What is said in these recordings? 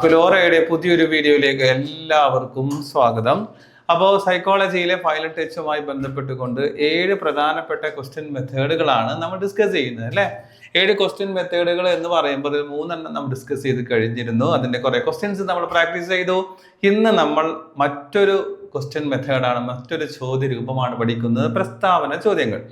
അക്ലോറയുടെ പുതിയൊരു വീഡിയോയിലേക്ക് എല്ലാവർക്കും സ്വാഗതം. അപ്പോൾ സൈക്കോളജിയിലെ പൈലറ്റ് ടച്ചുമായി ബന്ധപ്പെട്ടുകൊണ്ട് ഏഴ് പ്രധാനപ്പെട്ട ക്വസ്റ്റ്യൻ മെത്തേഡുകളാണ് നമ്മൾ ഡിസ്കസ് ചെയ്യുന്നത് അല്ലേ? ഏഴ് ക്വസ്റ്റ്യൻ മെത്തേഡുകൾ എന്ന് പറയുമ്പോൾ മൂന്നെണ്ണം നമ്മൾ ഡിസ്കസ് ചെയ്ത് കഴിഞ്ഞിരുന്നു. അതിന്റെ കുറേ ക്വസ്റ്റ്യൻസ് നമ്മൾ പ്രാക്ടീസ് ചെയ്തു. ഇന്ന് നമ്മൾ മറ്റൊരു ക്വസ്റ്റ്യൻ മെത്തേഡാണ് മറ്റൊരു ചോദ്യ രൂപമാണ് പഠിക്കുന്നത്. പ്രസ്താവന ചോദ്യങ്ങൾ.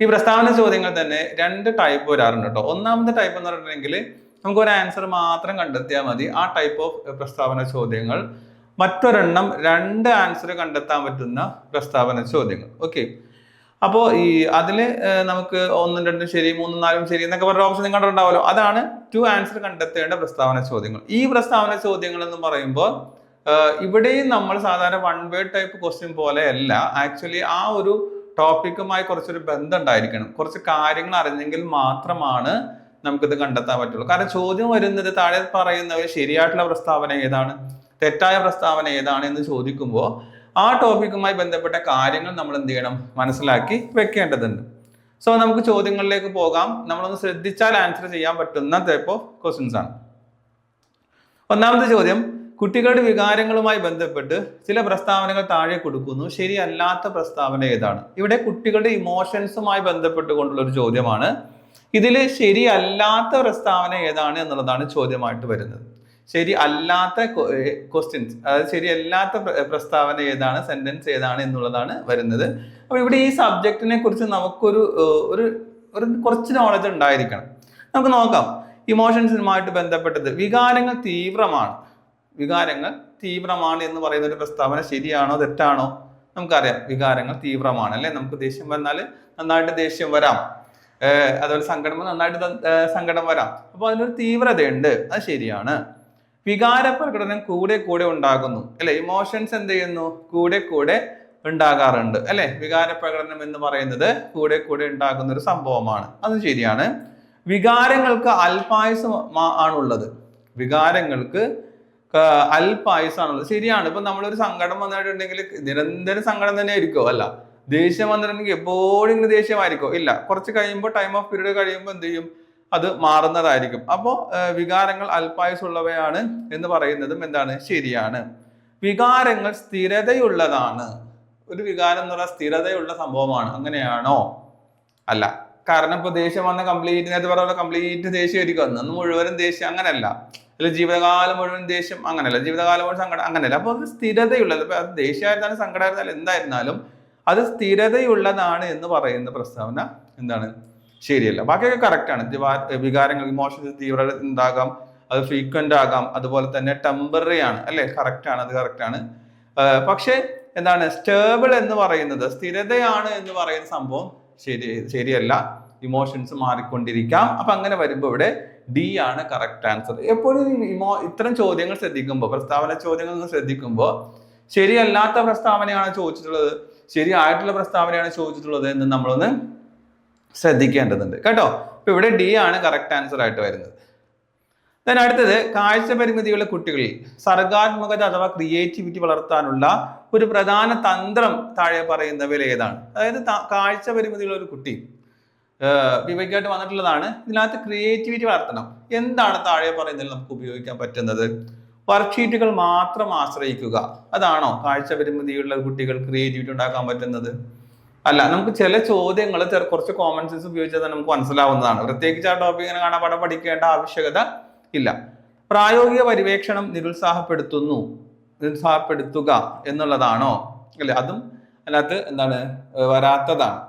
ഈ പ്രസ്താവന ചോദ്യങ്ങൾ തന്നെ രണ്ട് ടൈപ്പ് വരാറുണ്ട് കേട്ടോ. ഒന്നാമത്തെ ടൈപ്പ് എന്ന് പറഞ്ഞിട്ടുണ്ടെങ്കിൽ നമുക്ക് ഒരു ആൻസർ മാത്രം കണ്ടെത്തിയാൽ മതി. ആ ടൈപ്പ് ഓഫ് പ്രസ്താവന ചോദ്യങ്ങൾ. മറ്റൊരെണ്ണം രണ്ട് ആൻസർ കണ്ടെത്താൻ പറ്റുന്ന പ്രസ്താവന ചോദ്യങ്ങൾ. ഓക്കെ അപ്പോൾ ഈ അതിൽ നമുക്ക് ഒന്നും രണ്ടും ശരി മൂന്നും നാലും ശരി എന്നൊക്കെ പറഞ്ഞ ഓപ്ഷൻ നിങ്ങൾ കണ്ടിട്ടുണ്ടാവുമല്ലോ അതാണ് ടു ആൻസർ കണ്ടെത്തേണ്ട പ്രസ്താവന ചോദ്യങ്ങൾ. ഈ പ്രസ്താവന ചോദ്യങ്ങൾ എന്ന് പറയുമ്പോൾ ഇവിടെയും നമ്മൾ സാധാരണ വൺ വേർഡ് ടൈപ്പ് ക്വസ്റ്റ്യൻ പോലെ അല്ല. ആക്ച്വലി ആ ഒരു ടോപ്പിക്കുമായി കുറച്ചൊരു ബന്ധം ഉണ്ടായിരിക്കണം. കുറച്ച് കാര്യങ്ങൾ അറിഞ്ഞെങ്കിൽ മാത്രമാണ് നമുക്കിത് കണ്ടെത്താൻ പറ്റുള്ളൂ. കാരണം ചോദ്യം വരുന്നത് താഴെ പറയുന്നവർ ശരിയായിട്ടുള്ള പ്രസ്താവന ഏതാണ്? തെറ്റായ പ്രസ്താവന ഏതാണ് എന്ന് ചോദിക്കുമ്പോൾ ആ ടോപ്പിക്കുമായി ബന്ധപ്പെട്ട കാര്യങ്ങൾ നമ്മൾ എന്ത് ചെയ്യണം? മനസ്സിലാക്കി വെക്കേണ്ടതുണ്ട്. സോ നമുക്ക് ചോദ്യങ്ങളിലേക്ക് പോകാം. നമ്മളൊന്ന് ശ്രദ്ധിച്ചാൽ ആൻസർ ചെയ്യാൻ പറ്റുന്ന ടൈപ്പ് ഓഫ് ക്വസ്റ്റ്യൻസ് ആണ്. ഒന്നാമത്തെ ചോദ്യം കുട്ടികളുടെ വികാരങ്ങളുമായി ബന്ധപ്പെട്ട് ചില പ്രസ്താവനകൾ താഴെ കൊടുക്കുന്നു. ശരിയല്ലാത്ത പ്രസ്താവന ഏതാണ്? ഇവിടെ കുട്ടികളുടെ ഇമോഷൻസുമായി ബന്ധപ്പെട്ടുകൊണ്ടുള്ള ഒരു ചോദ്യമാണ് ഇതിൽ ശരിയല്ലാത്ത പ്രസ്താവന ഏതാണ് എന്നുള്ളതാണ് ചോദ്യമായിട്ട് വരുന്നത്. ശരി അല്ലാത്ത ക്വസ്റ്റ്യൻസ് അതായത് ശരിയല്ലാത്ത പ്ര- പ്രസ്താവന ഏതാണ് സെന്റൻസ് ഏതാണ് എന്നുള്ളതാണ് വരുന്നത്. അപ്പോൾ ഇവിടെ ഈ സബ്ജക്റ്റിനെ കുറിച്ച് നമുക്കൊരു ഒരു ഒരു കുറച്ച് നോളജ് ഉണ്ടായിരിക്കണം. നമുക്ക് നോക്കാം. ഇമോഷൻസുമായിട്ട് ബന്ധപ്പെട്ടത് വികാരങ്ങൾ തീവ്രമാണ്. വികാരങ്ങൾ തീവ്രമാണ് എന്ന് പറയുന്ന ഒരു പ്രസ്താവന ശരിയാണോ തെറ്റാണോ? നമുക്കറിയാം. വികാരങ്ങൾ തീവ്രമാണ്. അല്ലെ? നമുക്ക് ദേഷ്യം വന്നാൽ നന്നായിട്ട് ദേഷ്യം വരാം. അതുപോലെ സങ്കടം നന്നായിട്ട് സങ്കടം വരാം. അപ്പോൾ അതിനൊരു തീവ്രതയുണ്ട്. അത് ശരിയാണ്. വികാര പ്രകടനം കൂടെ കൂടെ ഉണ്ടാകുന്നു. അല്ലെ? ഇമോഷൻസ് എന്ത് ചെയ്യുന്നു? കൂടെ കൂടെ ഉണ്ടാകാറുണ്ട്. അല്ലെ? വികാര പ്രകടനം എന്ന് പറയുന്നത് കൂടെ കൂടെ ഉണ്ടാകുന്ന ഒരു സംഭവമാണ്. അത് ശരിയാണ്. വികാരങ്ങൾക്ക് അല്പായുസം ആണുള്ളത്. വികാരങ്ങൾക്ക് അൽപായുസാണുള്ളത്. ശരിയാണ്. ഇപ്പൊ നമ്മളൊരു സങ്കടം വന്നിട്ടുണ്ടെങ്കിൽ നിരന്തരം സങ്കടം തന്നെ ആയിരിക്കും അല്ല. ദേഷ്യം വന്നിട്ടുണ്ടെങ്കിൽ എപ്പോഴും ഇങ്ങനെ ദേഷ്യമായിരിക്കും. ഇല്ല കുറച്ച് കഴിയുമ്പോൾ ടൈം ഓഫ് പീരീഡ് കഴിയുമ്പോൾ എന്ത് ചെയ്യും? അത് മാറുന്നതായിരിക്കും. അപ്പോൾ വികാരങ്ങൾ അല്പായുസുള്ളവയാണ് എന്ന് പറയുന്നതും എന്താണ്? ശരിയാണ്. വികാരങ്ങൾ സ്ഥിരതയുള്ളതാണ്. ഒരു വികാരം എന്ന് പറഞ്ഞാൽ സ്ഥിരതയുള്ള സംഭവമാണ്. അങ്ങനെയാണോ? അല്ല. കാരണം ഇപ്പൊ ദേഷ്യം വന്ന കംപ്ലീറ്റ് നേരത്തെ പറഞ്ഞ കംപ്ലീറ്റ് ദേഷ്യമായിരിക്കും. അന്ന് മുഴുവനും ദേഷ്യം അങ്ങനെയല്ല. അല്ല ജീവിതകാലം മുഴുവൻ ദേഷ്യം അങ്ങനെയല്ല. ജീവിതകാലം മുഴുവൻ സങ്കടം അങ്ങനെയല്ല. അപ്പൊ അത് സ്ഥിരതയുള്ളത്. അപ്പൊ അത് ദേഷ്യമായിരുന്നാലും സങ്കടമായിരുന്നാലും എന്തായിരുന്നാലും അത് സ്ഥിരതയുള്ളതാണ് എന്ന് പറയുന്ന പ്രസ്താവന എന്താണ്? ശരിയല്ല. ബാക്കിയൊക്കെ കറക്റ്റ് ആണ്. വികാരങ്ങൾ ഇമോഷൻസ് തീവ്രത ഉണ്ടാകാം അത് ഫ്രീക്വന്റ് ആകാം അതുപോലെ തന്നെ ടെമ്പററി ആണ്. അല്ലെ? ആണ് അത് കറക്റ്റ് ആണ്. ആഹ് പക്ഷേ എന്താണ്? സ്റ്റേബിൾ എന്ന് പറയുന്നത് സ്ഥിരതയാണ് എന്ന് പറയുന്ന സംഭവം ശരി ശരിയല്ല. ഇമോഷൻസ് മാറിക്കൊണ്ടിരിക്കാം. അപ്പൊ അങ്ങനെ വരുമ്പോൾ ഇവിടെ ഡി ആണ് കറക്റ്റ് ആൻസർ എപ്പോഴും ഇമോ ഇത്തരം ചോദ്യങ്ങൾ ശ്രദ്ധിക്കുമ്പോൾ പ്രസ്താവന ചോദ്യങ്ങൾ ശ്രദ്ധിക്കുമ്പോൾ ശരിയല്ലാത്ത പ്രസ്താവനയാണ് ചോദിച്ചിട്ടുള്ളത്. ശരിയായിട്ടുള്ള പ്രസ്താവനയാണ് ചോദിച്ചിട്ടുള്ളത് എന്ന് നമ്മളൊന്ന് ശ്രദ്ധിക്കേണ്ടതുണ്ട്. കേട്ടോ? ഇപ്പൊ ഇവിടെ ഡി ആണ് കറക്റ്റ് ആൻസർ ആയിട്ട് വരുന്നത്. Then അടുത്തത് കാഴ്ച പരിമിതിയുള്ള കുട്ടികളിൽ സർഗാത്മകത അഥവാ ക്രിയേറ്റിവിറ്റി വളർത്താനുള്ള ഒരു പ്രധാന തന്ത്രം താഴെ പറയുന്നവയിൽ ഏതാണ്? അതായത് കാഴ്ച പരിമിതിയുള്ള ഒരു കുട്ടി വിവയ്ക്കായിട്ട് വന്നിട്ടുള്ളതാണ് ഇതിനകത്ത് ക്രിയേറ്റിവിറ്റി വളർത്തണം. എന്താണ് താഴെ പറയുന്നതിൽ നമുക്ക് ഉപയോഗിക്കാൻ പറ്റുന്നത്? വർക്ക്ഷീറ്റുകൾ മാത്രം ആശ്രയിക്കുക. അതാണോ കാഴ്ച പരിമിതിയുള്ള കുട്ടികൾ ക്രിയേറ്റിവിറ്റി ഉണ്ടാക്കാൻ പറ്റുന്നത്? അല്ല നമുക്ക് ചില ചോദ്യങ്ങൾ കുറച്ച് കോമൺ സെൻസ് ഉപയോഗിച്ചാൽ നമുക്ക് മനസ്സിലാവുന്നതാണ്. പ്രത്യേകിച്ച് ആ ടോപ്പിക് ഇങ്ങനെ കാണാൻ പഠിക്കേണ്ട ആവശ്യകത ഇല്ല. പ്രായോഗിക പരിവേക്ഷണം നിരുത്സാഹപ്പെടുത്തുന്നു. നിരുത്സാഹപ്പെടുത്തുക എന്നുള്ളതാണോ? അല്ലെ അതും അതിനകത്ത് എന്താണ് വരാത്തതാണ്.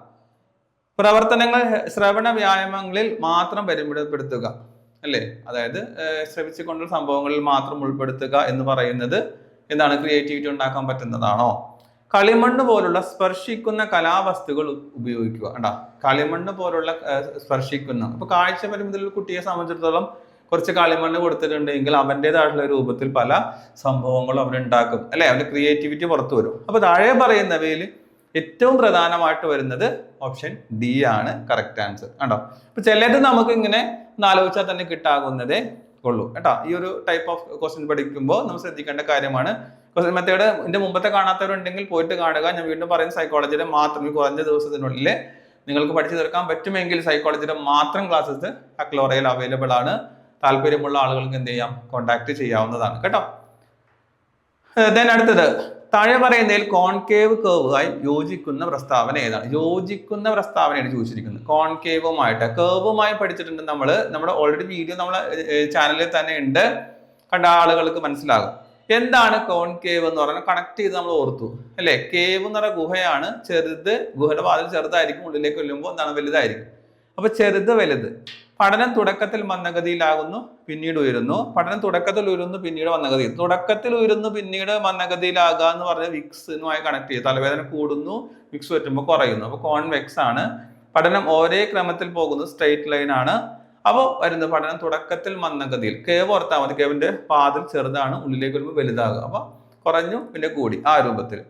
പ്രവർത്തനങ്ങൾ ശ്രവണ വ്യായാമങ്ങളിൽ മാത്രം പരിമിതപ്പെടുത്തുക. അല്ലേ? അതായത് ശ്രമിച്ചുകൊണ്ടുള്ള സംഭവങ്ങളിൽ മാത്രം ഉൾപ്പെടുത്തുക എന്ന് പറയുന്നത് എന്താണ്? ക്രിയേറ്റിവിറ്റി ഉണ്ടാക്കാൻ പറ്റുന്നതാണോ? കളിമണ്ണ് പോലുള്ള സ്പർശിക്കുന്ന കലാവസ്തുക്കൾ ഉപയോഗിക്കുക. കണ്ടാ? കളിമണ്ണ് പോലുള്ള സ്പർശിക്കുന്ന. അപ്പൊ കാഴ്ച പരിമിതിയിൽ കുട്ടിയെ സംബന്ധിച്ചിടത്തോളം കുറച്ച് കളിമണ്ണ് കൊടുത്തിട്ടുണ്ടെങ്കിൽ അവന്റെതായിട്ടുള്ള രൂപത്തിൽ പല സംഭവങ്ങളും അവരുണ്ടാക്കും അല്ലെ? അവന്റെ ക്രിയേറ്റിവിറ്റി പുറത്തു വരും. അപ്പൊ താഴെ പറയുന്നവയിൽ ഏറ്റവും പ്രധാനമായിട്ട് വരുന്നത് ഓപ്ഷൻ ഡി ആണ് കറക്റ്റ് ആൻസർ കേട്ടോ അപ്പൊ ചിലത് നമുക്ക് ഇങ്ങനെ ആലോചിച്ചാൽ തന്നെ കിട്ടാകുന്നതേ ഉള്ളൂ. കേട്ടോ? ഈ ഒരു ടൈപ്പ് ഓഫ് ക്വസ്റ്റ്യൻ പഠിക്കുമ്പോൾ നമ്മൾ ശ്രദ്ധിക്കേണ്ട കാര്യമാണ്. ക്വസ്റ്റ്യൻ മെത്തേഡ് ഇതിന്റെ മുമ്പത്തെ കാണാത്തവരുണ്ടെങ്കിൽ പോയിട്ട് കാണുക. ഞാൻ വീണ്ടും പറയുന്ന സൈക്കോളജിയുടെ മാത്രം ഈ കുറഞ്ഞ ദിവസത്തിനുള്ളിൽ നിങ്ങൾക്ക് പഠിച്ചു തീർക്കാൻ പറ്റുമെങ്കിൽ സൈക്കോളജിയുടെ മാത്രം ക്ലാസ്സസ് അക്ലോറയിൽ അവൈലബിൾ ആണ്. താല്പര്യമുള്ള ആളുകൾക്ക് എന്ത് ചെയ്യാം? കോൺടാക്ട് ചെയ്യാവുന്നതാണ്. കേട്ടോ? ദെൻ അടുത്തത്. താഴെ പറയുന്നതിൽ കോൺകേവ് കേവുമായി യോജിക്കുന്ന പ്രസ്താവന ഏതാണ്? യോജിക്കുന്ന പ്രസ്താവനയാണ് ചോദിച്ചിരിക്കുന്നത്. കോൺകേവുമായിട്ട്. കേവുമായി പഠിച്ചിട്ടുണ്ട് നമ്മൾ നമ്മുടെ ഓൾറെഡി വീഡിയോ നമ്മൾ ചാനലിൽ തന്നെ ഉണ്ട്. കണ്ട ആളുകൾക്ക് മനസ്സിലാകും. എന്താണ് കോൺകേവ് എന്ന് പറഞ്ഞാൽ കണക്ട് ചെയ്ത് നമ്മൾ ഓർത്തു. അല്ലെ? കേവ് എന്ന് പറയുന്ന ഗുഹയാണ്. ചെറുത് ഗുഹയുടെ വാതിൽ ചെറുതായിരിക്കും. ഉള്ളിലേക്ക് കൊല്ലുമ്പോൾ എന്താണ്? വലുതായിരിക്കും. അപ്പൊ ചെറുത് വലുത്. പഠനം തുടക്കത്തിൽ മന്ദഗതിയിലാകുന്നു പിന്നീട് ഉയരുന്നു. പഠനം തുടക്കത്തിൽ ഉയരുന്നു പിന്നീട് മന്ദഗതി. തുടക്കത്തിൽ ഉയരുന്നു പിന്നീട് മന്ദഗതിയിലാകുക എന്ന് പറഞ്ഞ വിക്സുമായി കണക്ട് ചെയ്യും. തലവേദന കൂടുന്നു വിക്സ് പറ്റുമ്പോൾ കുറയുന്നു. അപ്പോൾ കോൺവെക്സ് ആണ്. പഠനം ഒരേ ക്രമത്തിൽ പോകുന്നു സ്ട്രെയിറ്റ് ലൈൻ ആണ്. അപ്പോൾ വരുന്നത് പഠനം തുടക്കത്തിൽ മന്ദഗതിയിൽ. കേവ് ഓർത്താൽ മതി. കേവിന്റെ പാതിൽ ചെറുതാണ് ഉള്ളിലേക്ക് വരുമ്പോൾ വലുതാകുക അപ്പൊ കുറഞ്ഞു പിന്നെ കൂടി ആ രൂപത്തിൽ.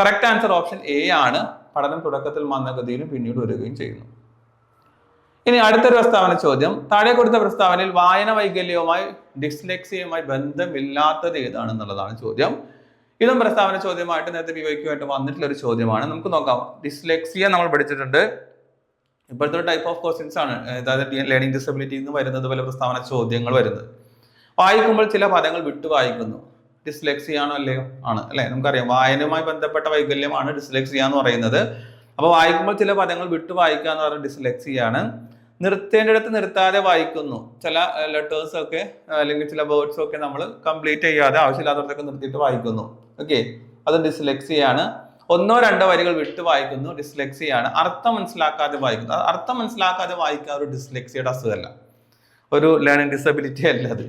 കറക്റ്റ് ആൻസർ ഓപ്ഷൻ എ ആണ്. പഠനം തുടക്കത്തിൽ മന്ദഗതിയിലും പിന്നീട് വരികയും ചെയ്യുന്നു. ഇനി അടുത്തൊരു പ്രസ്താവന ചോദ്യം. താഴെ കൊടുത്ത പ്രസ്താവനയിൽ വായന വൈകല്യവുമായി ഡിസ്ലെക്സിയുമായി ബന്ധമില്ലാത്തത് ഏതാണെന്നുള്ളതാണ് ചോദ്യം. ഇതും പ്രസ്താവന ചോദ്യമായിട്ട് നേരത്തെ വിവയ്ക്കുമായിട്ട് വന്നിട്ടുള്ള ഒരു ചോദ്യമാണ്. നമുക്ക് നോക്കാം. ഡിസ്ലെക്സിയ നമ്മൾ പഠിച്ചിട്ടുണ്ട്. ഇപ്പോഴത്തെ ടൈപ്പ് ഓഫ് ക്വസ്റ്റ്യൻസ് ആണ്. അതായത് ലേണിംഗ് ഡിസബിലിറ്റി നിന്ന് വരുന്നത് പോലെ പ്രസ്താവന ചോദ്യങ്ങൾ വരുന്നത്. വായിക്കുമ്പോൾ ചില പദങ്ങൾ വിട്ടു വായിക്കുന്നു. ഡിസ്ലെക്സിയ ആണോ അല്ലയോ? ആണ്. അല്ലെ? നമുക്കറിയാം. വായനയുമായി ബന്ധപ്പെട്ട വൈകല്യമാണ് ഡിസ്ലെക്സിയ എന്ന് പറയുന്നത്. അപ്പോൾ വായിക്കുമ്പോൾ ചില പദങ്ങൾ വിട്ടു വായിക്കുക എന്ന് പറയുന്നത് ഡിസ്ലെക്സിയ ആണ്. നിർത്തേണ്ടിടത്ത് നിർത്താതെ വായിക്കുന്നു. ചില ലെറ്റേഴ്സ് ഒക്കെ അല്ലെങ്കിൽ ചില വേർഡ്സ് ഒക്കെ നമ്മൾ കംപ്ലീറ്റ് ചെയ്യാതെ ആവശ്യമില്ലാത്തടത്തൊക്കെ നിർത്തിയിട്ട് വായിക്കുന്നു. ഓക്കെ അത് ഡിസ്ലെക്സിയാണ് ഒന്നോ രണ്ടോ വരികൾ വിട്ട് വായിക്കുന്നു ഡിസ്ലെക്സിയാണ് അർത്ഥം മനസ്സിലാക്കാതെ വായിക്കുന്നു. അർത്ഥം മനസ്സിലാക്കാതെ വായിക്കാൻ ഒരു ഡിസ്ലെക്സിയുടെ അസുഖമല്ല. ഒരു ലേണിംഗ് ഡിസബിലിറ്റി അല്ല അത്.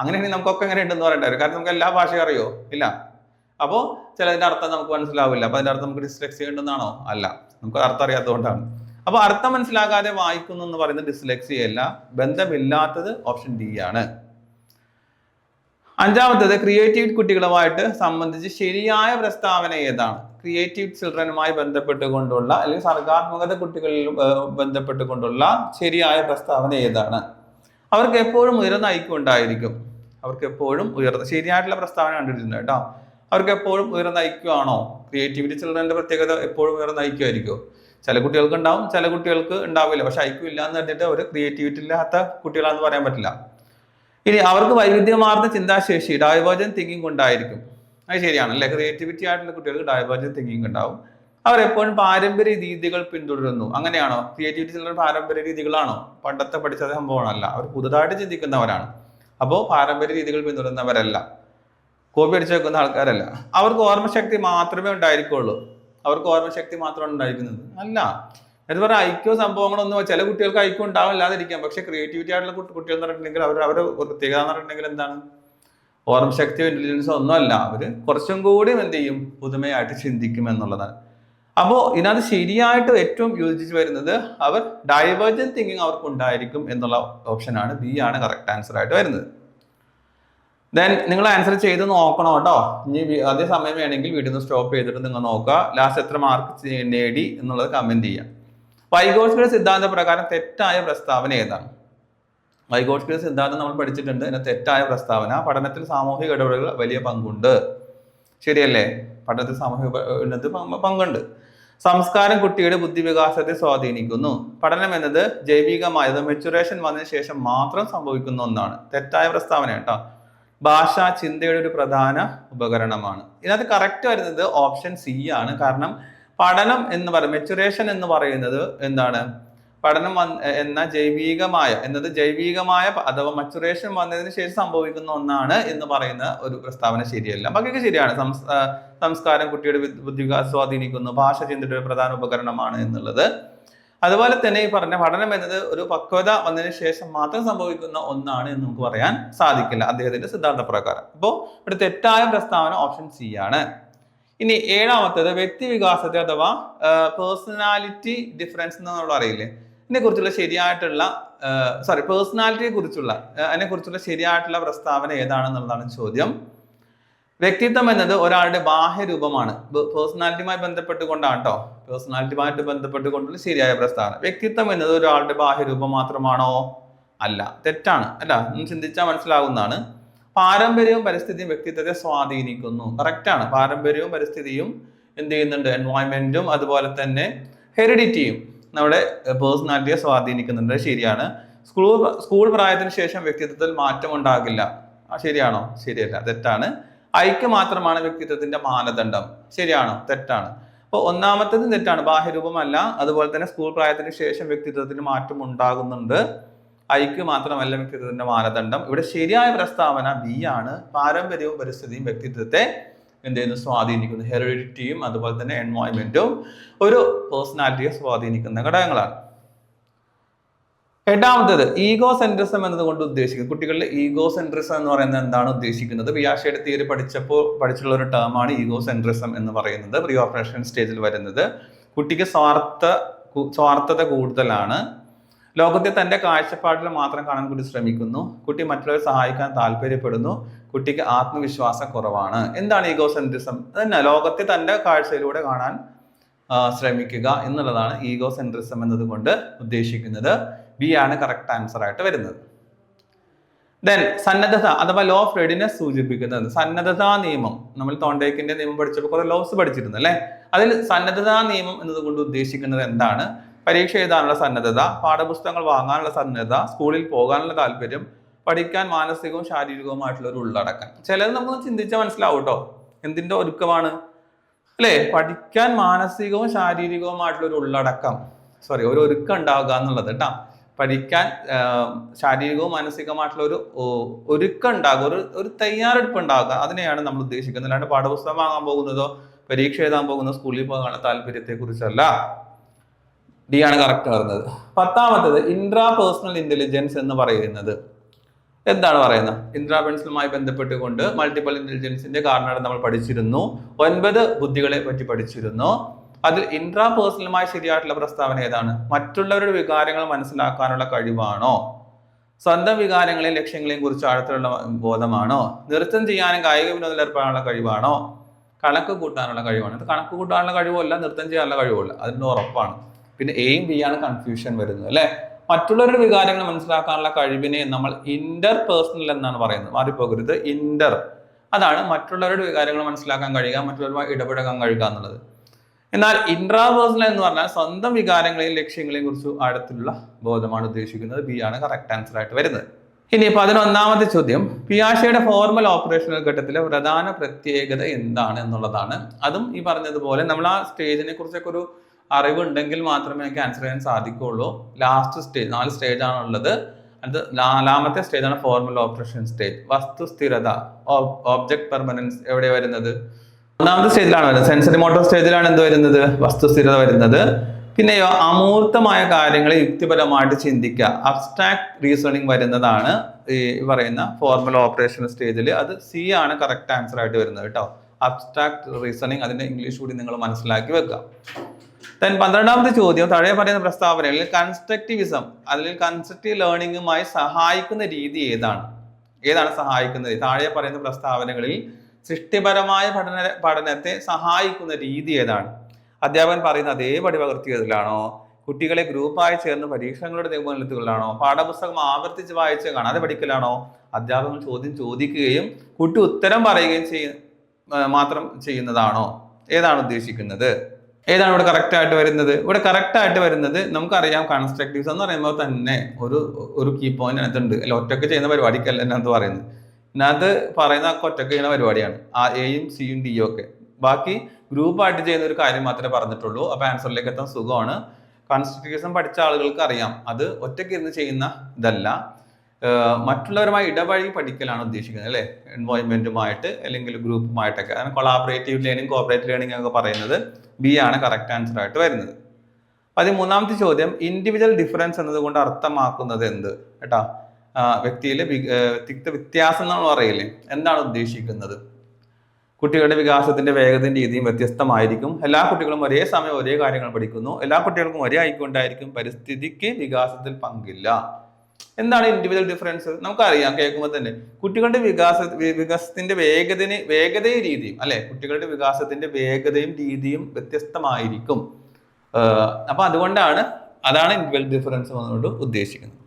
അങ്ങനെയാണെങ്കിൽ നമുക്കൊക്കെ എങ്ങനെ ഉണ്ടെന്ന് പറയണ്ടായിരുന്നു കാരണം നമുക്ക് എല്ലാ ഭാഷയും അറിയോ? ഇല്ല. അപ്പോൾ ചിലതിന്റെ അർത്ഥം നമുക്ക് മനസ്സിലാവില്ല. അപ്പോൾ അതിന്റെ അർത്ഥം നമുക്ക് ഡിസ്ലെക്സി ഉണ്ടെന്നാണോ? അല്ല. നമുക്ക് അർത്ഥം അറിയാത്തതുകൊണ്ടാണ്. അപ്പൊ അർത്ഥം മനസ്സിലാകാതെ വായിക്കുന്നു എന്ന് പറയുന്നത് ഡിസ്ലെക്സി അല്ല. ബന്ധമില്ലാത്തത് ഓപ്ഷൻ ഡി ആണ്. അഞ്ചാമത്തത് ക്രിയേറ്റീവ് കുട്ടികളുമായിട്ട് സംബന്ധിച്ച് ശരിയായ പ്രസ്താവന ഏതാണ്? ക്രിയേറ്റീവ് ചിൽഡ്രനുമായി ബന്ധപ്പെട്ടുകൊണ്ടുള്ള അല്ലെങ്കിൽ സർഗാത്മകത കുട്ടികളിൽ ബന്ധപ്പെട്ടുകൊണ്ടുള്ള ശരിയായ പ്രസ്താവന ഏതാണ്? അവർക്ക് എപ്പോഴും ഉയർന്ന ഐക്യം ഉണ്ടായിരിക്കും. അവർക്ക് എപ്പോഴും ഉയർന്ന ശരിയായിട്ടുള്ള പ്രസ്താവന കണ്ടിട്ടുണ്ട് കേട്ടോ. അവർക്ക് എപ്പോഴും ഉയർന്ന ഐക്യമാണോ? ക്രിയേറ്റിവിറ്റി ചിൽഡ്രന്റെ പ്രത്യേകത എപ്പോഴും ഉയർന്ന ഐക്യമായിരിക്കും ചില കുട്ടികൾക്ക് ഉണ്ടാവും ചില കുട്ടികൾക്ക് ഉണ്ടാവില്ല. പക്ഷെ ഐക്യം ഇല്ല എന്ന് പറഞ്ഞിട്ട് അവർ ക്രിയേറ്റിവിറ്റി ഇല്ലാത്ത കുട്ടികളാണെന്ന് പറയാൻ പറ്റില്ല. ഇനി അവർക്ക് വൈവിധ്യമാർന്ന ചിന്താശേഷി ഡൈവേർജൻ തിങ്കിങ് ഉണ്ടായിരിക്കും അത് ശരിയാണ് അല്ലെ? ക്രിയേറ്റിവിറ്റി ആയിട്ടുള്ള കുട്ടികൾക്ക് ഡൈവേർജൻ തിങ്കിങ് ഉണ്ടാവും. അവർ എപ്പോഴും പാരമ്പര്യ രീതികൾ പിന്തുടരുന്നു. അങ്ങനെയാണോ? ക്രിയേറ്റിവിറ്റി ചിലർ പാരമ്പര്യ രീതികളാണോ? പണ്ടത്തെ പഠിച്ച സംഭവമാണല്ല അവർ പുതുതായിട്ട് ചിന്തിക്കുന്നവരാണ്. അപ്പോൾ പാരമ്പര്യ രീതികൾ പിന്തുടരുന്നവരല്ല. കോപ്പി അടിച്ചു വെക്കുന്ന ആൾക്കാരല്ല. അവർക്ക് ഓർമ്മശക്തി മാത്രമേ ഉണ്ടായിരിക്കുള്ളൂ. അവർക്ക് ഓർമ്മശക്തി മാത്രമാണ് ഉണ്ടായിരിക്കുന്നത്. അല്ല. എന്ന് പറഞ്ഞാൽ ഐക്യോ സംഭവങ്ങളൊന്നും ചില കുട്ടികൾക്ക് ഐക്യം ഉണ്ടാവില്ലാതിരിക്കാം. പക്ഷെ ക്രിയേറ്റിവിറ്റി ആയിട്ടുള്ള കുട്ടി- കുട്ടികൾ എന്ന് പറഞ്ഞിട്ടുണ്ടെങ്കിൽ അവർ അവരുടെ പ്രത്യേകത എന്ന് പറഞ്ഞിട്ടുണ്ടെങ്കിൽ എന്താണ്? ഓർമ്മശക്തിയോ ഇന്റലിജൻസോ ഒന്നും അല്ല. അവർ കുറച്ചും കൂടി എന്ത് ചെയ്യും? പുതുമയായിട്ട് ചിന്തിക്കും എന്നുള്ളതാണ്. അപ്പോൾ ഇതിനകത്ത് ശരിയായിട്ട് ഏറ്റവും യോജിച്ച് വരുന്നത് അവർ ഡൈവേർജൻ തിങ്കിങ് അവർക്ക് ഉണ്ടായിരിക്കും എന്നുള്ള ഓപ്ഷനാണ് ബി ആണ് കറക്റ്റ് ആൻസർ ആയിട്ട് വരുന്നത്. ദെൻ നിങ്ങൾ ആൻസർ ചെയ്ത് നോക്കണം കേട്ടോ. ഇനി അതേ സമയം വേണമെങ്കിൽ വീഡിയോ സ്റ്റോപ്പ് ചെയ്തിട്ട് നിങ്ങൾ നോക്കുക. ലാസ്റ്റ് എത്ര മാർക്ക് നേടി എന്നുള്ളത് കമന്റ് ചെയ്യാം. വൈഗോട്സ്കിയുടെ സിദ്ധാന്ത പ്രകാരം തെറ്റായ പ്രസ്താവന ഏതാണ്? വൈഗോട്സ്കിയുടെ സിദ്ധാന്തം നമ്മൾ പഠിച്ചിട്ടുണ്ട്. അതിന് തെറ്റായ പ്രസ്താവന. പഠനത്തിൽ സാമൂഹിക ഇടപെടലുകൾ വലിയ പങ്കുണ്ട്. ശരിയല്ലേ? പഠനത്തിൽ സാമൂഹിക പ- പങ്കുണ്ട്. സംസ്കാരം കുട്ടിയുടെ ബുദ്ധിവികാസത്തെ സ്വാധീനിക്കുന്നു. പഠനം എന്നത് ജൈവികമായത് മെച്ചുറേഷൻ വന്നതിന് ശേഷം മാത്രം സംഭവിക്കുന്ന ഒന്നാണ്. തെറ്റായ പ്രസ്താവന കേട്ടോ. ഭാഷ ചിന്തയുടെ ഒരു പ്രധാന ഉപകരണമാണ്. ഇതിനകത്ത് കറക്റ്റ് വരുന്നത് ഓപ്ഷൻ സി ആണ്. കാരണം പഠനം എന്ന് പറയുന്നത് മെച്ചുറേഷൻ എന്ന് പറയുന്നത് എന്താണ്? പഠനം എന്ന ജൈവികമായ എന്നത് ജൈവികമായ അഥവാ മച്ചുറേഷൻ വന്നതിന് ശേഷം സംഭവിക്കുന്ന ഒന്നാണ് എന്ന് പറയുന്ന ഒരു പ്രസ്താവന ശരിയല്ല. ബാക്കിയൊക്കെ ശരിയാണ്. സംസ്കാരം കുട്ടിയുടെ ബുദ്ധി- സ്വാധീനിക്കുന്നു. ഭാഷ ചിന്തയുടെ ഒരു പ്രധാന ഉപകരണമാണ് എന്നുള്ളത്. അതുപോലെ തന്നെ ഈ പറഞ്ഞ പഠനം എന്നത് ഒരു പക്വത വന്നതിന് ശേഷം മാത്രം സംഭവിക്കുന്ന ഒന്നാണ് എന്ന് നമുക്ക് പറയാൻ സാധിക്കില്ല അദ്ദേഹത്തിന്റെ സിദ്ധാന്ത പ്രകാരം അപ്പോൾ ഇവിടെ തെറ്റായ പ്രസ്താവന ഓപ്ഷൻ സി ആണ്. ഇനി ഏഴാമത്തേത് വ്യക്തി വികാസത്തെ അഥവാ പേഴ്സണാലിറ്റി ഡിഫറൻസ് എന്ന് നമ്മൾ അറിയില്ലേ ഇതിനെ കുറിച്ചുള്ള ശരിയായിട്ടുള്ള സോറി പേഴ്സണാലിറ്റിയെ കുറിച്ചുള്ള അതിനെ കുറിച്ചുള്ള ശരിയായിട്ടുള്ള പ്രസ്താവന ഏതാണെന്നുള്ളതാണ് ചോദ്യം. വ്യക്തിത്വം എന്നത് ഒരാളുടെ ബാഹ്യരൂപമാണ് പേഴ്സണാലിറ്റിയുമായി ബന്ധപ്പെട്ടുകൊണ്ടാണ് കേട്ടോ പേഴ്സണാലിറ്റിയുമായിട്ട് ബന്ധപ്പെട്ടുകൊണ്ടുള്ള ശരിയായ പ്രസ്താവന വ്യക്തിത്വം എന്നത് ഒരാളുടെ ബാഹ്യരൂപം മാത്രമാണോ? അല്ല. തെറ്റാണ്. അല്ല ചിന്തിച്ചാൽ മനസ്സിലാവുന്നതാണ്. പാരമ്പര്യവും പരിസ്ഥിതിയും വ്യക്തിത്വത്തെ സ്വാധീനിക്കുന്നു. കറക്റ്റാണ് പാരമ്പര്യവും പരിസ്ഥിതിയും എന്ത് ചെയ്യുന്നുണ്ട്? എൻവയോൺമെന്റും അതുപോലെ തന്നെ ഹെറിഡിറ്റിയും നമ്മുടെ പേഴ്സണാലിറ്റിയെ സ്വാധീനിക്കുന്നുണ്ട്. ശരിയാണ്. സ്കൂൾ സ്കൂൾ പ്രായത്തിന് ശേഷം വ്യക്തിത്വത്തിൽ മാറ്റം ഉണ്ടാകില്ല ശരിയാണോ? ശരിയല്ല. തെറ്റാണ്. ഐക്യ മാത്രമാണ് വ്യക്തിത്വത്തിന്റെ മാനദണ്ഡം. ശരിയാണോ? തെറ്റാണ്. അപ്പോൾ ഒന്നാമത്തേതും തെറ്റാണ്. ബാഹ്യരൂപമല്ല അതുപോലെ തന്നെ സ്കൂൾ പ്രായത്തിന് ശേഷം വ്യക്തിത്വത്തിന് മാറ്റം ഉണ്ടാകുന്നുണ്ട്. ഐക്യ മാത്രമല്ല വ്യക്തിത്വത്തിന്റെ മാനദണ്ഡം. ഇവിടെ ശരിയായ പ്രസ്താവന ബി ആണ്. പാരമ്പര്യവും പരിസ്ഥിതിയും വ്യക്തിത്വത്തെ എന്ത് ചെയ്യുന്നു? സ്വാധീനിക്കുന്നു. ഹെറിഡിറ്റിയും അതുപോലെ തന്നെ എൻവോയ്മെന്റും ഒരു പേഴ്സണാലിറ്റിയെ സ്വാധീനിക്കുന്ന ഘടകങ്ങളാണ്. എട്ടാമത്തേത് ഈഗോ സെൻട്രിസം എന്നതുകൊണ്ട് ഉദ്ദേശിക്കുന്നത് കുട്ടികളുടെ ഈഗോ സെൻട്രിസം എന്ന് പറയുന്നത് എന്താണ് ഉദ്ദേശിക്കുന്നത്? വിയാഷയുടെ തിയറി പഠിച്ചപ്പോൾ പഠിച്ചുള്ള ഒരു ടേമാണ് ഈഗോ സെൻട്രിസം എന്ന് പറയുന്നത് പ്രീ ഓപ്പറേഷൻ സ്റ്റേജിൽ വരുന്നത്. കുട്ടിക്ക് സ്വാർത്ഥ സ്വാർത്ഥത കൂടുതലാണ്. ലോകത്തെ തന്റെ കാഴ്ചപ്പാടിൽ മാത്രം കാണാൻ കൂടി ശ്രമിക്കുന്നു. കുട്ടി മറ്റുള്ളവരെ സഹായിക്കാൻ താല്പര്യപ്പെടുന്നു. കുട്ടിക്ക് ആത്മവിശ്വാസം കുറവാണ്. എന്താണ് ഈഗോ സെൻട്രിസം അതന്നെ ലോകത്തെ തന്റെ കാഴ്ചയിലൂടെ കാണാൻ ശ്രമിക്കുക എന്നുള്ളതാണ് ഈഗോ സെൻട്രിസം എന്നതുകൊണ്ട് ഉദ്ദേശിക്കുന്നത്. ബി ആണ് കറക്റ്റ് ആൻസർ ആയിട്ട് വരുന്നത്. ദെൻ സന്നദ്ധത അഥവാ ലോ ഓഫ് റെഡിനെസ് സൂചിപ്പിക്കുന്നത്. സന്നദ്ധതാ നിയമം. നമ്മൾ തോണ്ടേക്കിന്റെ നിയമം പഠിച്ചപ്പോൾ കുറെ ലോസ് പഠിച്ചിരുന്നു അല്ലേ? അതിൽ സന്നദ്ധതാ നിയമം എന്നതുകൊണ്ട് ഉദ്ദേശിക്കുന്നത് എന്താണ്? പരീക്ഷ എഴുതാനുള്ള സന്നദ്ധത പാഠപുസ്തകങ്ങൾ വാങ്ങാനുള്ള സന്നദ്ധത സ്കൂളിൽ പോകാനുള്ള താല്പര്യം പഠിക്കാൻ മാനസികവും ശാരീരികവുമായിട്ടുള്ള ഒരു ഉള്ളടക്കം. ചിലത് നമ്മൾ ചിന്തിച്ചാൽ മനസ്സിലാവും കേട്ടോ എന്തിന്റെ ഒരുക്കമാണ്? അല്ലേ? പഠിക്കാൻ മാനസികവും ശാരീരികവുമായിട്ടുള്ള ഒരു ഉള്ളടക്കം. സോറി ഒരു ഒരുക്കം ഉണ്ടാകുക എന്നുള്ളത് കേട്ടോ പഠിക്കാൻ ശാരീരികവും മാനസികവുമായിട്ടുള്ള ഒരു ഒരുക്കം ഉണ്ടാകുക ഒരു ഒരു തയ്യാറെടുപ്പ് ഉണ്ടാകുക അതിനെയാണ് നമ്മൾ ഉദ്ദേശിക്കുന്നത്. അല്ലാണ്ട് പാഠപുസ്തകം വാങ്ങാൻ പോകുന്നതോ പരീക്ഷ എഴുതാൻ പോകുന്ന സ്കൂളിൽ പോകാനുള്ള താല്പര്യത്തെ കുറിച്ചല്ല ഡി ആണ് കറക്റ്റ് വരുന്നത് പത്താമത്തത് ഇൻട്രാ പേഴ്സണൽ ഇന്റലിജൻസ് എന്ന് പറയുന്നത്. എന്താണ് പറയുന്നത്? ഇൻട്രാ പെൻസിലുമായി ബന്ധപ്പെട്ടുകൊണ്ട് മൾട്ടിപ്പിൾ ഇന്റലിജൻസിന്റെ കാരണം നമ്മൾ പഠിച്ചിരുന്നു. ഒൻപത് ബുദ്ധികളെ പറ്റി പഠിച്ചിരുന്നു. അതിൽ ഇൻട്രാ പേഴ്സണലുമായി ശരിയായിട്ടുള്ള പ്രസ്താവന ഏതാണ്? മറ്റുള്ളവരുടെ വികാരങ്ങൾ മനസ്സിലാക്കാനുള്ള കഴിവാണോ? സ്വന്തം വികാരങ്ങളെയും ലക്ഷ്യങ്ങളെയും കുറിച്ച് ആഴത്തിലുള്ള ബോധമാണോ? നൃത്തം ചെയ്യാനും കായിക വിനോദത്തിൽ ഏർപ്പെടാനുള്ള കഴിവാണോ? കണക്ക് കൂട്ടാനുള്ള കഴിവാണ്? ഇത് കണക്ക് കൂട്ടാനുള്ള കഴിവല്ല നൃത്തം ചെയ്യാനുള്ള കഴിവല്ല. അതിന്റെ ഉറപ്പാണ്. പിന്നെ എയും ബി ആണ് കൺഫ്യൂഷൻ വരുന്നത് അല്ലെ? മറ്റുള്ളവരുടെ വികാരങ്ങൾ മനസ്സിലാക്കാനുള്ള കഴിവിനെ നമ്മൾ ഇന്റർ പേഴ്സണൽ എന്നാണ് പറയുന്നത്. മാറിപ്പോകരുത്. ഇന്റർ അതാണ് മറ്റുള്ളവരുടെ വികാരങ്ങൾ മനസ്സിലാക്കാൻ കഴിയുക മറ്റുള്ളവരുമായി ഇടപെടാൻ കഴിയുക എന്നുള്ളത്. എന്നാൽ ഇൻട്രാപേഴ്സണൽ എന്ന് പറഞ്ഞാൽ സ്വന്തം വികാരങ്ങളെയും ലക്ഷ്യങ്ങളെയും കുറിച്ച് ആഴത്തിലുള്ള ബോധമാണ് ഉദ്ദേശിക്കുന്നത്. ബി ആണ് കറക്റ്റ് ആൻസർ ആയിട്ട് വരുന്നത്. ഇനി പതിനൊന്നാമത്തെ ചോദ്യം. പിയാഷയുടെ ഫോർമൽ ഓപ്പറേഷണൽ ഘട്ടത്തിലെ പ്രധാന പ്രത്യേകത എന്താണ് എന്നുള്ളതാണ്. അതും ഈ പറഞ്ഞതുപോലെ നമ്മൾ ആ സ്റ്റേജിനെ കുറിച്ചൊക്കെ ഒരു അറിവുണ്ടെങ്കിൽ മാത്രമേ എനിക്ക് ആൻസർ ചെയ്യാൻ സാധിക്കുകയുള്ളൂ. ലാസ്റ്റ് സ്റ്റേജ് നാല് സ്റ്റേജ് ആണുള്ളത് അത് നാലാമത്തെ ആണ് ഫോർമൽ ഓപ്പറേഷൻ സ്റ്റേജ് വസ്തുസ്ഥിരത ഓബ്ജക്ട് പെർമനൻസ് എവിടെ വരുന്നത്? ഒന്നാമത്തെ സ്റ്റേജിലാണ് വരുന്നത്. സെൻസറി മോട്ടോർ സ്റ്റേജിലാണ് എന്ത് വരുന്നത്? വസ്തുസ്ഥിരത വരുന്നത്. പിന്നെയോ അമൂർത്തമായ കാര്യങ്ങളെ യുക്തിപരമായിട്ട് ചിന്തിക്കുക. അബ്സ്ട്രാക്ട് റീസണിങ് വരുന്നതാണ് ഈ പറയുന്ന ഫോർമൽ ഓപ്പറേഷൻ സ്റ്റേജിൽ അത് സി ആണ് കറക്റ്റ് ആൻസർ ആയിട്ട് വരുന്നത് കേട്ടോ. അബ്സ്ട്രാക്ട് റീസണിങ് അതിന്റെ ഇംഗ്ലീഷ് കൂടി നിങ്ങൾ മനസ്സിലാക്കി വെക്കുക. ദെൻ പന്ത്രണ്ടാമത്തെ ചോദ്യം താഴെ പറയുന്ന പ്രസ്താവനയിൽ കൺസ്ട്രക്റ്റിവിസം അതിൽ കൺസ്ട്രക്റ്റീവ് ലേണിംഗുമായി സഹായിക്കുന്ന രീതി ഏതാണ്? ഏതാണ് സഹായിക്കുന്നത് താഴെ പറയുന്ന പ്രസ്താവനകളിൽ സൃഷ്ടിപരമായ പഠന പഠനത്തെ സഹായിക്കുന്ന രീതി ഏതാണ്? അധ്യാപകൻ പറയുന്ന അതേപടി പകർത്തിയതിലാണോ കുട്ടികളെ ഗ്രൂപ്പായി ചേർന്ന് പരീക്ഷണങ്ങളുടെ നിഗമനത്തിലാണോ പാഠപുസ്തകം ആവർത്തിച്ച് വായിച്ച് കാണാതെ പഠിക്കലാണോ? അധ്യാപകൻ ചോദ്യം ചോദിക്കുകയും കുട്ടി ഉത്തരം പറയുകയും ചെയ്യ മാത്രം ചെയ്യുന്നതാണോ? ഏതാണ് ഉദ്ദേശിക്കുന്നത്? ഏതാണ് ഇവിടെ കറക്റ്റ് ആയിട്ട് വരുന്നത്? ഇവിടെ കറക്റ്റ് ആയിട്ട് വരുന്നത് നമുക്കറിയാം കൺസ്ട്രക്റ്റീവ്സ് എന്ന് പറയുമ്പോൾ തന്നെ ഒരു ഒരു കീ പോയിന്റ് അതിനകത്തുണ്ട്. അല്ല ഒറ്റയ്ക്ക് ചെയ്യുന്ന പരിപാടിക്കല്ല അതിനകത്ത് പറയുന്നത്. ഇതിനകത്ത് പറയുന്ന ഒറ്റയ്ക്ക് ചെയ്യുന്ന പരിപാടിയാണ്. ആ എയും സിയും ഡിയും ഒക്കെ. ബാക്കി ഗ്രൂപ്പായിട്ട് ചെയ്യുന്ന ഒരു കാര്യം മാത്രമേ പറഞ്ഞിട്ടുള്ളൂ. അപ്പൊ ആൻസറിലേക്ക് എത്താൻ സുഖമാണ്. കൺസ്റ്റിറ്റ്യൂഷൻ പഠിച്ച ആളുകൾക്ക് അറിയാം. അത് ഒറ്റയ്ക്ക് ഇരുന്ന് ചെയ്യുന്ന ഇതല്ല. മറ്റുള്ളവരുമായി ഇടവഴി പഠിക്കലാണ് ഉദ്ദേശിക്കുന്നത് അല്ലേ? എൻവോയ്മെന്റുമായിട്ട് അല്ലെങ്കിൽ ഗ്രൂപ്പുമായിട്ടൊക്കെ അങ്ങനെ കൊളാബറേറ്റീവ് ലേണിംഗ് കോപ്പറേറ്റീവ് ലേണിംഗ് ഒക്കെ പറയുന്നത് ബി ആണ് കറക്റ്റ് ആൻസർ ആയിട്ട് വരുന്നത്. പതിമൂന്നാമത്തെ ചോദ്യം ഇൻഡിവിജ്വൽ ഡിഫറൻസ് എന്നതുകൊണ്ട് അർത്ഥമാക്കുന്നത് എന്ത്? കേട്ടോ. വ്യക്തിയിലെ വ്യക്തിത്വ വ്യത്യാസം നമ്മൾ പറയില്ലേ? എന്താണ് ഉദ്ദേശിക്കുന്നത്? കുട്ടികളുടെ വികാസത്തിന്റെ വേഗതയും രീതിയും വ്യത്യസ്തമായിരിക്കും. എല്ലാ കുട്ടികളും ഒരേ സമയം ഒരേ കാര്യങ്ങൾ പഠിക്കുന്നു. എല്ലാ കുട്ടികൾക്കും ഒരേ ഐക്യമുണ്ടായിരിക്കും പരിസ്ഥിതിക്ക് വികാസത്തിൽ പങ്കില്ല. എന്താണ് ഇൻഡിവിജ്വൽ ഡിഫറൻസ് നമുക്കറിയാം കേൾക്കുമ്പോൾ തന്നെ. കുട്ടികളുടെ വികാസ വികാസത്തിന്റെ വേഗതന് വേഗതയും രീതിയും അല്ലെ? കുട്ടികളുടെ വികാസത്തിന്റെ വേഗതയും രീതിയും വ്യത്യസ്തമായിരിക്കും. അപ്പൊ അതുകൊണ്ടാണ് അതാണ് ഇൻഡിവിജ്വൽ ഡിഫറൻസ് എന്നുകൊണ്ട് ഉദ്ദേശിക്കുന്നത്.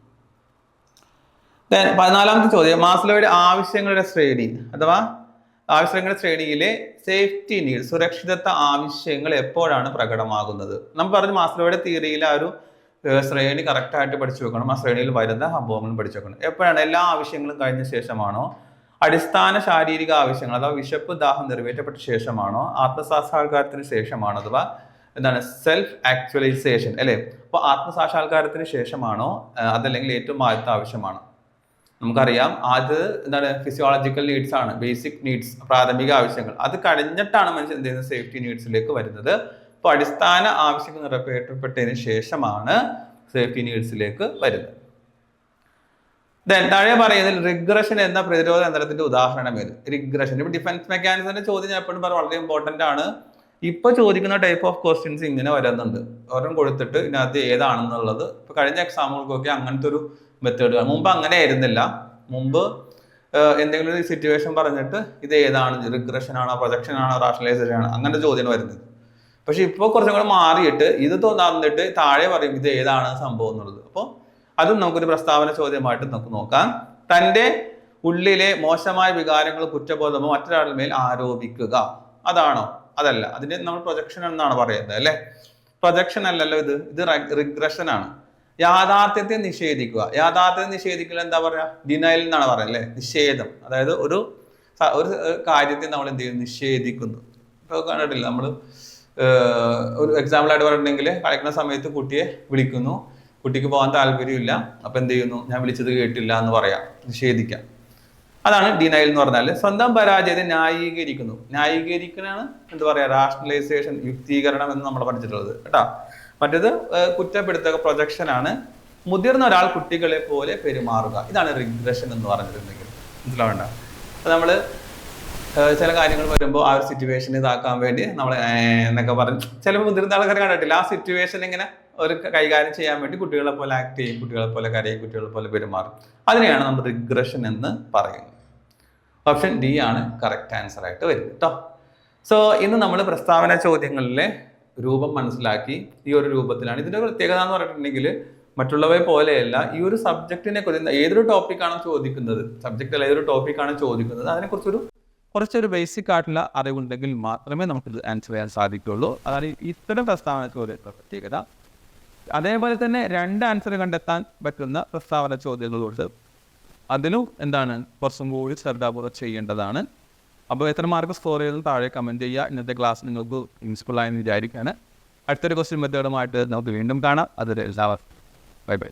പതിനാലാമത്തെ ചോദ്യം. മാസ്ലോയുടെ ആവശ്യങ്ങളുടെ ശ്രേണി. അഥവാ ആവശ്യങ്ങളുടെ ശ്രേണിയിലെ സേഫ്റ്റി നീഡ് സുരക്ഷിതത്വ ആവശ്യങ്ങൾ എപ്പോഴാണ് പ്രകടമാകുന്നത്? നമ്മൾ പറഞ്ഞു മാസ്ലോയുടെ തിയറിയിൽ ആ ഒരു ശ്രേണി കറക്റ്റായിട്ട് പഠിച്ചു വെക്കണം. ആ ശ്രേണിയിൽ വരുന്ന സംഭവങ്ങളും പഠിച്ചു വെക്കണം. എപ്പോഴാണ്? എല്ലാ ആവശ്യങ്ങളും കഴിഞ്ഞ ശേഷമാണോ? അടിസ്ഥാന ശാരീരിക ആവശ്യങ്ങൾ അഥവാ വിശപ്പ് ദാഹം നിറവേറ്റപ്പെട്ട ശേഷമാണോ? ആത്മസാക്ഷാത്കാരത്തിന് ശേഷമാണോ? അഥവാ എന്താണ്? സെൽഫ് ആക്ച്വലൈസേഷൻ അല്ലേ? അപ്പോൾ ആത്മസാക്ഷാത്കാരത്തിന് ശേഷമാണോ? അതല്ലെങ്കിൽ ഏറ്റവും ആദ്യത്തെ ആവശ്യമാണോ? നമുക്കറിയാം അത് എന്താണ് ഫിസിയോളജിക്കൽ നീഡ്സ് ആണ് ബേസിക് നീഡ്സ് പ്രാഥമിക ആവശ്യങ്ങൾ. അത് കഴിഞ്ഞിട്ടാണ് മനുഷ്യൻ എന്ത് ചെയ്യുന്നത്? സേഫ്റ്റി നീഡ്സിലേക്ക് വരുന്നത്. അപ്പോൾ അടിസ്ഥാന ആവശ്യങ്ങൾ നിറവേറ്റപ്പെട്ടതിന് ശേഷമാണ് സേഫ്റ്റി നീഡ്സിലേക്ക് വരുന്നത്. താഴെ പറയുന്നതിൽ റിഗ്രഷൻ എന്ന പ്രതിരോധ യന്ത്രത്തിന്റെ ഉദാഹരണം ഏത് റിഗ്രഷൻ ഇപ്പൊ ഡിഫൻസ് മെക്കാനിസത്തിന്റെ ചോദ്യം ഞാൻ എപ്പോഴും പറയാം വളരെ ഇമ്പോർട്ടന്റ് ആണ്. ഇപ്പൊ ചോദിക്കുന്ന ടൈപ്പ് ഓഫ് ക്വസ്റ്റ്യൻസ് ഇങ്ങനെ വരുന്നുണ്ട്. ഒരെണ്ണം കൊടുത്തിട്ട് ഇതിനകത്ത് ഏതാണെന്നുള്ളത്. ഇപ്പൊ കഴിഞ്ഞ എക്സാമുകൾക്കൊക്കെ അങ്ങനത്തെ ഒരു മെത്തേഡ് മുമ്പ് അങ്ങനെ ആയിരുന്നില്ല. മുമ്പ് എന്തെങ്കിലും ഒരു സിറ്റുവേഷൻ പറഞ്ഞിട്ട് ഇത് ഏതാണ്? റിഗ്രഷൻ ആണോ? പ്രൊജക്ഷൻ ആണോ? റാഷണലൈസേഷൻ ആണോ? അങ്ങനത്തെ ചോദ്യം വരുന്നത്. പക്ഷെ ഇപ്പോൾ കുറച്ചും കൂടെ മാറിയിട്ട് ഇത് തോന്നിട്ട് താഴെ പറയും ഇത് ഏതാണ് സംഭവം എന്നുള്ളത്. അപ്പോൾ അതും നമുക്കൊരു പ്രസ്താവന ചോദ്യമായിട്ട് നമുക്ക് നോക്കാം. തന്റെ ഉള്ളിലെ മോശമായ വികാരങ്ങൾ കുറ്റബോധമോ മറ്റൊരാളുടെ മേൽ ആരോപിക്കുക. അതാണോ? അതല്ല. അതിന് നമ്മൾ പ്രൊജക്ഷൻ എന്നാണ് പറയുന്നത് അല്ലേ? പ്രൊജക്ഷൻ അല്ലല്ലോ ഇത്. ഇത് റിഗ്രഷൻ ആണ്. യാഥാർത്ഥ്യത്തെ നിഷേധിക്കുക. യാഥാർത്ഥ്യത്തെ നിഷേധിക്കുക എന്താ പറയാ? ഡിനയൽ എന്നാണ് പറയുന്നത് അല്ലേ? നിഷേധം. അതായത് ഒരു ഒരു കാര്യത്തെ നമ്മൾ എന്ത് ചെയ്യും നിഷേധിക്കുന്നു. ഇപ്പോൾ കണ്ടിട്ടില്ല? നമ്മൾ ഒരു എക്സാമ്പിൾ ആയിട്ട് പറഞ്ഞിട്ടുണ്ടെങ്കിൽ കളിക്കുന്ന സമയത്ത് കുട്ടിയെ വിളിക്കുന്നു. കുട്ടിക്ക് പോകാൻ താല്പര്യമില്ല. അപ്പൊ എന്ത് ചെയ്യുന്നു? ഞാൻ വിളിച്ചത് കേട്ടില്ല എന്ന് പറയാം. നിഷേധിക്കാം. അതാണ് ഡിനയൽ എന്ന് പറഞ്ഞാൽ സ്വന്തം പരാജയത്തെ ന്യായീകരിക്കുന്നു. ന്യായീകരിക്കണാണ് എന്താ പറയാ? റാഷണലൈസേഷൻ യുക്തീകരണം എന്ന് നമ്മൾ പഠിച്ചിട്ടുള്ളത്. കേട്ടോ? മറ്റേത് കുറ്റപ്പെടുത്തക പ്രൊജക്ഷനാണ് മുതിർന്ന ഒരാൾ കുട്ടികളെ പോലെ പെരുമാറുക. ഇതാണ് റിഗ്രഷൻ എന്ന് പറഞ്ഞിട്ടുണ്ടെങ്കിൽ മനസ്സിലാവണ്ട? അപ്പൊ നമ്മൾ ഏഹ് ചില കാര്യങ്ങൾ വരുമ്പോൾ ആ ഒരു സിറ്റുവേഷൻ ഇതാക്കാൻ വേണ്ടി നമ്മൾ എന്നൊക്കെ പറഞ്ഞ് ചില മുതിർന്ന ആൾക്കാർ കണ്ടിട്ടില്ല. ആ സിറ്റുവേഷൻ ഇങ്ങനെ ഒരു കൈകാര്യം ചെയ്യാൻ വേണ്ടി കുട്ടികളെ പോലെ ആക്ട് ചെയ്യും. കുട്ടികളെ പോലെ കരയും. കുട്ടികളെ പോലെ പെരുമാറും. അതിനെയാണ് നമ്മൾ റിഗ്രഷൻ എന്ന് പറയുന്നത്. ഓപ്ഷൻ ഡി ആണ് കറക്റ്റ് ആൻസർ ആയിട്ട് വരുന്നത് കേട്ടോ സോ ഇന്ന് നമ്മൾ പ്രസ്താവന ചോദ്യങ്ങളിലെ രൂപം മനസ്സിലാക്കി ഈ ഒരു രൂപത്തിലാണ്. ഇതിന്റെ പ്രത്യേകത എന്ന് പറഞ്ഞിട്ടുണ്ടെങ്കിൽ മറ്റുള്ളവയെ പോലെയല്ല ഈ ഒരു സബ്ജക്റ്റിനെ കുറിച്ച് ഏതൊരു ടോപ്പിക്കാണ് ചോദിക്കുന്നത്? സബ്ജക്റ്റ് അല്ല ഏതൊരു ടോപ്പിക്കാണ് ചോദിക്കുന്നത്? അതിനെക്കുറിച്ചൊരു കുറച്ചൊരു ബേസിക് ആയിട്ടുള്ള അറിവുണ്ടെങ്കിൽ മാത്രമേ നമുക്കിത് ആൻസർ ചെയ്യാൻ സാധിക്കുള്ളൂ അതാണ് ഇത്തരം പ്രസ്താവന ചോദ്യത്തെ പ്രത്യേകത. അതേപോലെ തന്നെ രണ്ട് ആൻസർ കണ്ടെത്താൻ പറ്റുന്ന പ്രസ്താവന ചോദ്യങ്ങളുണ്ട് അതിലും എന്താണ് കുറച്ചും കൂടി ശ്രദ്ധാപൂർവം ചെയ്യേണ്ടതാണ്. അപ്പോൾ എത്ര മാർക്ക് സ്കോർ ചെയ്തത് താഴെ കമന്റ് ചെയ്യുക. ഇന്നത്തെ ക്ലാസ് നിങ്ങൾക്ക് യൂസ്ഫുൾ ആയെന്ന് വിചാരിക്കുകയാണ്. അടുത്തൊരു ക്വസ്റ്റ്യൻ മെത്തേഡുമായിട്ട് നമുക്ക് വീണ്ടും കാണാം. അതൊരു ബൈ ബൈ